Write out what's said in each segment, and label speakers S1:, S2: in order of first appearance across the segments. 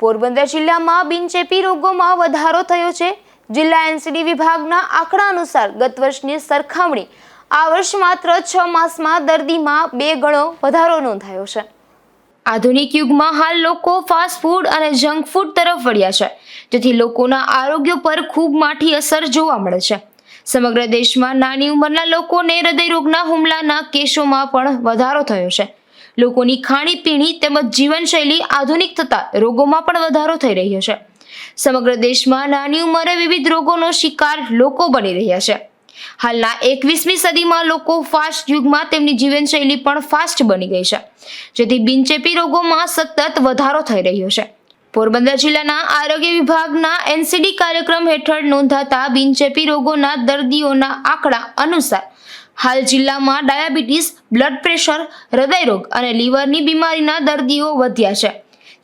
S1: પોરબંદર જિલ્લામાં બિનચેપી રોગોમાં વધારો થયો છે. જિલ્લા એનસીડી વિભાગના આંકડા અનુસાર ગત વર્ષની સરખામણી આ વર્ષ માત્ર છ માસમાં દર્દીમાં બે ગણો વધારો નોંધાયો છે. આધુનિક યુગમાં હાલ લોકો ફાસ્ટ ફૂડ અને જંક ફૂડ તરફ વળ્યા છે, જેથી લોકોના આરોગ્ય પર ખૂબ માઠી અસર જોવા મળે છે. સમગ્ર દેશમાં નાની ઉંમરના લોકોને હૃદયરોગના હુમલાના કેસોમાં પણ વધારો થયો છે. લોકોની ખાણીપીણી તેમજ જીવનશૈલી આધુનિક થતા રોગોમાં પણ વધારો થઈ રહ્યો છે. સમગ્ર દેશમાં નાની ઉંમરે વિવિધ રોગોનો શિકાર લોકો બની રહ્યા છે. હાલના એકવીસમી સદીમાં લોકો ફાસ્ટ યુગમાં તેમની જીવનશૈલી પણ ફાસ્ટ બની ગઈ છે. જેથી બિનચેપી રોગોમાં સતત વધારો થઈ રહ્યો છે. પોરબંદર જિલ્લાના આરોગ્ય વિભાગના એનસીડી કાર્યક્રમ હેઠળ નોંધાતા બિનચેપી રોગોના દર્દીઓના આંકડા અનુસાર હાલ જિલ્લામાં ડાયાબિટીસ, બ્લડ પ્રેશર હૃદયરોગ અને લીવરની બીમારીના દર્દીઓ વધ્યા છે.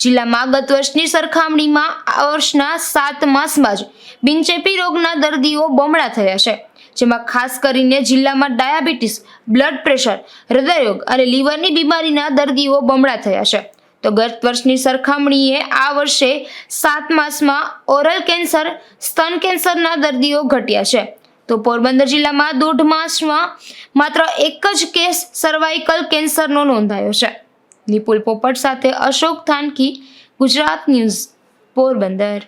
S1: જિલ્લામાં ગત વર્ષની સરખામણીમાં આ વર્ષના સાત માસમાં જ બિનચેપી રોગના દર્દીઓ બમણા થયા છે, જેમાં ખાસ કરીને જિલ્લામાં ડાયાબિટીસ, બ્લડ પ્રેશર હૃદયરોગ અને લીવરની બીમારીના દર્દીઓ બમણા થયા છે. તો ગત વર્ષની સરખામણીએ આ વર્ષે સાત માસમાં ઓરલ કેન્સર, સ્તન કેન્સરના દર્દીઓ ઘટ્યા છે. તો પોરબંદર જિલ્લામાં દોઢ માસમાં માત્ર એક જ કેસ સર્વાઇકલ કેન્સરનો નોંધાયો છે. નિપુલ પોપટ સાથે અશોક થાનકી, ગુજરાત ન્યૂઝ, પોરબંદર.